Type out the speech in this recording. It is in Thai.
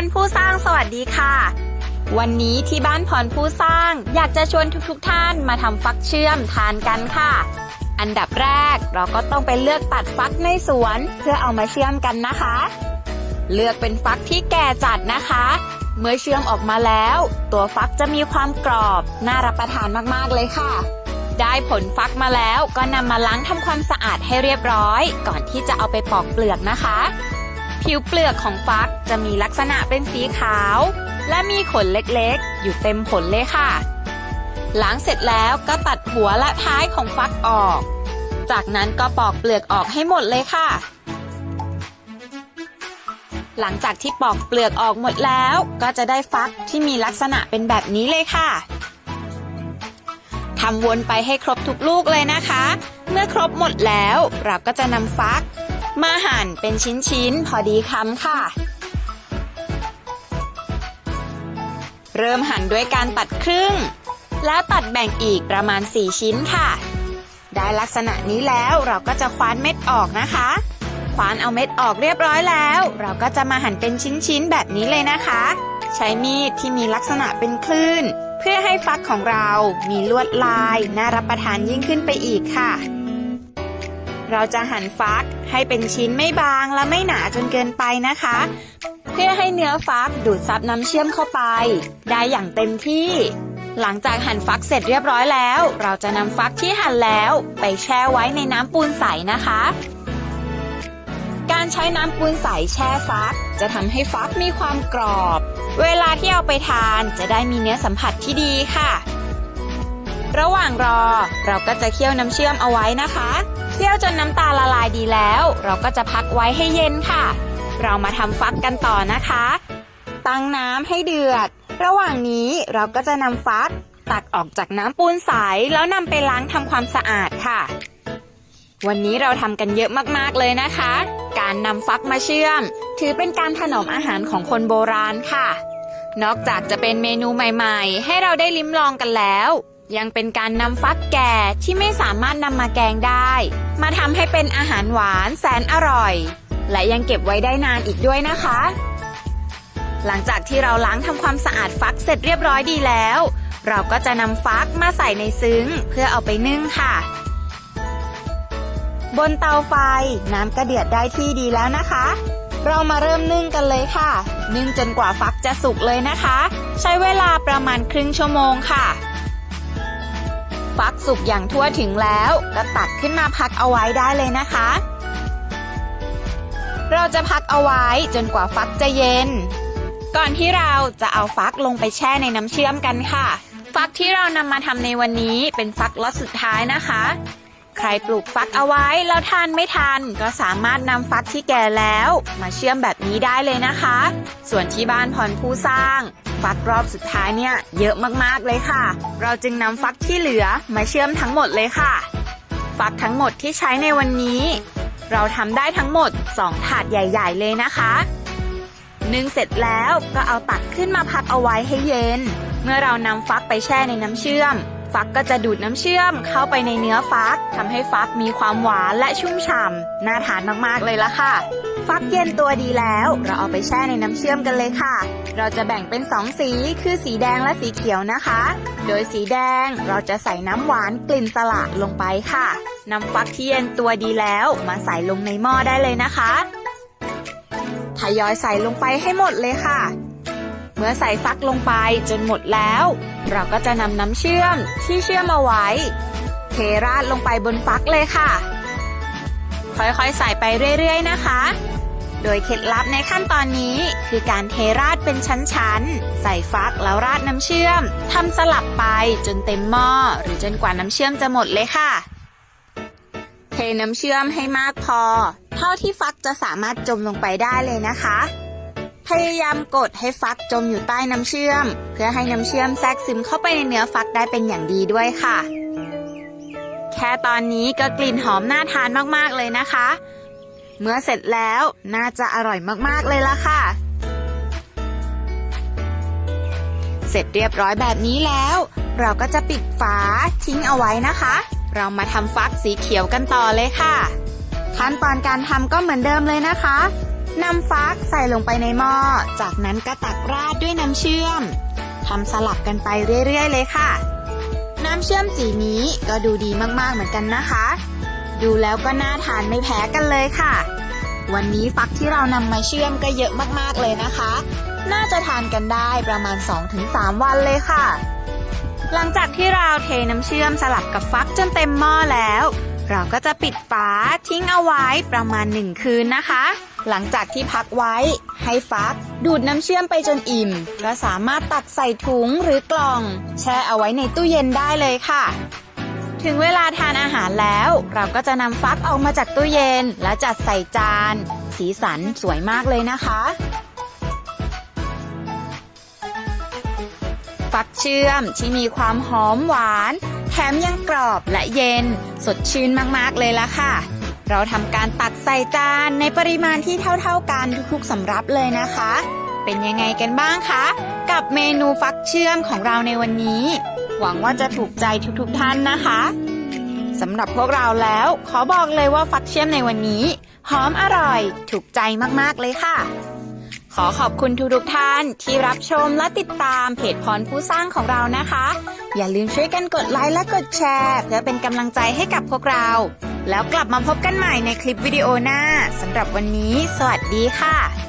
รผู้สร้างสวัสดีค่ะ วันนี้ที่บ้านพรผู้สร้าง อยากจะชวนทุกๆทท่านมาทำฟักเชื่อมทานกันค่ะ อันดับแรกเราก็ต้องไปเลือกตัดฟักในสวน เพื่อเอามาเชื่อมกันนะคะ เลือกเป็นฟักที่แก่จัดนะคะ เมื่อเชื่อมออกมาแล้ว ตัวฟักจะมีความกรอบน่ารับประทานมากๆเลยค่ะได้ผลฟักมาแล้วก็นำมาล้างทำความสะอาดให้เรียบร้อย ก่อนที่จะเอาไปปอกเปลือกนะคะ ผิวเปลือกของฟักจะมีลักษณะเป็นสีขาว และมีขนเล็กๆ อยู่เต็มผลเลยค่ะล้างเสร็จแล้วก็ตัดหัวและท้ายของฟักออก จากนั้นก็ปอกเปลือกออกให้หมดเลยค่ะ หลังจากที่ปอกเปลือกออกหมดแล้ว ก็จะได้ฟักที่มีลักษณะเป็นแบบนี้เลยค่ะทำวนไปให้ครบทุกลูกเลยนะคะ เมื่อครบหมดแล้วเราก็จะนำฟัก มาหั่นเป็นชิ้นๆ พอดีคำค่ะ เริ่มหั่นด้วยการตัดครึ่ง แล้วตัดแบ่งอีกประมาณ 4 ชิ้นค่ะ ได้ลักษณะนี้แล้วเราก็จะคว้านเม็ดออกนะคะ คว้านเอาเม็ดออกเรียบร้อยแล้ว เราก็จะมาหั่นเป็นชิ้นๆ แบบนี้เลยนะคะ ใช้มีดที่มีลักษณะเป็นคลื่น เพื่อให้ฟักของเรามีลวดลายน่ารับประทานยิ่งขึ้นไปอีกค่ะ เราจะหั่นฟักให้เป็นชิ้นไม่บางและไม่หนาจนเกินไปนะคะ เพื่อให้เนื้อฟักดูดซับน้ำเชื่อมเข้าไป ได้อย่างเต็มที่ หลังจากหั่นฟักเสร็จเรียบร้อยแล้ว เราจะนำฟักที่หั่นแล้วไปแช่ไว้ในน้ำปูนใสนะคะ การใช้น้ำปูนใสแช่ฟัก จะทำให้ฟักมีความกรอบ เวลาที่เอาไปทานจะได้มีเนื้อสัมผัสที่ดีค่ะระหว่างรอเราก็จะเคี่ยวน้ำเชื่อมเอาไว้นะคะ คี่ยวจนน้ำตาลละลายดีแล้ว เราก็จะพักไว้ให้เย็นค่ะ เรามาทำฟักกันต่อนะคะ ตั้งน้ำให้เดือด ระหว่างนี้เราก็จะนำฟัก ตักออกจากน้ำปูนใสแล้วนำไปล้างทำความสะอาดค่ะ วันนี้เราทำกันเยอะมากๆเลยนะคะ การนำฟักมาเชื่อม ถือเป็นการถนอมอาหารของคนโบราณค่ะ นอกจากจะเป็นเมนูใหม่ ๆ ให้เราได้ลิ้มลองกันแล้ว ยังเป็นการนำฟักแก่ที่ไม่สามารถนำมาแกงได้ มาทำให้เป็นอาหารหวานแสนอร่อย และยังเก็บไว้ได้นานอีกด้วยนะคะ หลังจากที่เราล้างทำความสะอาดฟักเสร็จเรียบร้อยดีแล้ว เราก็จะนำฟักมาใส่ในซึ้ง เพื่อเอาไปนึ่งค่ะ บนเตาไฟน้ำกระเดือดได้ที่ดีแล้วนะคะ เรามาเริ่มนึ่งกันเลยค่ะ นึ่งจนกว่าฟักจะสุกเลยนะคะ ใช้เวลาประมาณครึ่งชั่วโมงค่ะ ฟักสุกอย่างทั่วถึงแล้ว ก็ตักขึ้นมาพักเอาไว้ได้เลยนะคะ เราจะพักเอาไว้จนกว่าฟักจะเย็น ก่อนที่เราจะเอาฟักลงไปแช่ในน้ำเชื่อมกันค่ะ ฟักที่เรานำมาทำในวันนี้เป็นฟักล็อตสุดท้ายนะคะ ใครปลูกฟักเอาไว้แล้วทานไม่ทัน ก็สามารถนำฟักที่แก่แล้ว มาเชื่อมแบบนี้ได้เลยนะคะ ส่วนที่บ้านพรผู้สร้าง ฟักรอบสุดท้ายเนี่ยเยอะมากๆเลยค่ะ เราจึงนำฟักที่เหลือมาเชื่อมทั้งหมดเลยค่ะ ฟักทั้งหมดที่ใช้ในวันนี้ เราทำได้ทั้งหมด 2 ถาดใหญ่ ๆ เลยนะคะนึ่งเสร็จแล้วก็เอาตักขึ้นมาพักเอาไว้ให้เย็น เมื่อเรานำฟักไปแช่ในน้ำเชื่อม ฟักก็จะดูดน้ำเชื่อมเข้าไปในเนื้อฟักทำให้ฟักมีความหวานและชุ่มฉ่ำน่าทานมากๆเลยละค่ะ ฟักเย็นตัวดีแล้ว เราเอาไปแช่ในน้ำเชื่อมกันเลยค่ะ เราจะแบ่งเป็นสองสีคือสีแดงและสีเขียวนะคะ โดยสีแดงเราจะใส่น้ำหวานกลิ่นสละลงไปค่ะนำฟักที่เย็นตัวดีแล้วมาใส่ลงในหม้อได้เลยนะคะทยอยใส่ลงไปให้หมดเลยค่ะ เมื่อใส่ฟักลงไปจนหมดแล้ว เราก็จะนำน้ำเชื่อมที่เชื่อมเอาไว้ เทราดลงไปบนฟักเลยค่ะ ค่อยๆใส่ไปเรื่อยๆนะคะ โดยเคล็ดลับในขั้นตอนนี้ คือการเทราดเป็นชั้นๆ ใส่ฟักแล้วราดน้ำเชื่อมทำสลับไปจนเต็มหม้อหรือจนกว่าน้ำเชื่อมจะหมดเลยค่ะเทน้ำเชื่อมให้มากพอ เท่าที่ฟักจะสามารถจมลงไปได้เลยนะคะ พยายามกดให้ฟักจมอยู่ใต้น้ำเชื่อม เพื่อให้น้ำเชื่อมแทรกซึมเข้าไปในเนื้อฟักได้เป็นอย่างดีด้วยค่ะ แค่ตอนนี้ก็กลิ่นหอมน่าทานมากๆเลยนะคะ เมื่อเสร็จแล้วน่าจะอร่อยมากๆเลยละค่ะ เสร็จเรียบร้อยแบบนี้แล้ว เราก็จะปิดฝาทิ้งเอาไว้นะคะ เรามาทำฟักสีเขียวกันต่อเลยค่ะ ขั้นตอนการทำก็เหมือนเดิมเลยนะคะ นำฟักใส่ลงไปในหม้อ จากนั้นก็ตักราดด้วยน้ำเชื่อม ทำสลับกันไปเรื่อยๆ เลยค่ะ น้ำเชื่อมสีนี้ก็ดูดีมากๆเหมือนกันนะคะ ดูแล้วก็น่าทานไม่แพ้กันเลยค่ะ วันนี้ฟักที่เรานำมาเชื่อมก็เยอะมากๆเลยนะคะ น่าจะทานกันได้ประมาณ 2-3 วันเลยค่ะ หลังจากที่เราเทน้ำเชื่อมสลับกับฟักจนเต็มหม้อแล้ว เราก็จะปิดฝาทิ้งเอาไว้ประมาณหนึ่งคืนนะคะ หลังจากที่พักไว้ ให้ฟัก ดูดน้ำเชื่อมไปจนอิ่ม ก็สามารถตักใส่ถุงหรือกล่อง แช่เอาไว้ในตู้เย็นได้เลยค่ะ ถึงเวลาทานอาหารแล้ว เราก็จะนำฟักออกมาจากตู้เย็น และจัดใส่จาน สีสันสวยมากเลยนะคะ ฟักเชื่อมที่มีความหอมหวาน แถมยังกรอบและเย็น สดชื่นมากๆเลยละค่ะ เราทำการตักใส่จานในปริมาณที่เท่าๆกันทุกๆสำรับเลยนะคะ เป็นยังไงกันบ้างคะ กับเมนูฟักเชื่อมของเราในวันนี้ หวังว่าจะถูกใจทุกๆท่านนะคะสำหรับพวกเราแล้วขอบอกเลยว่าฟักเชื่อมในวันนี้ หอมอร่อย ถูกใจมากๆเลยค่ะ ขอขอบคุณทุกๆท่านที่รับชมและติดตามเพจพรผู้สร้างของเรานะคะ อย่าลืมช่วยกันกดไลค์และกดแชร์ เพื่อเป็นกำลังใจให้กับพวกเรา แล้วกลับมาพบกันใหม่ในคลิปวิดีโอหน้าสำหรับวันนี้ สวัสดีค่ะ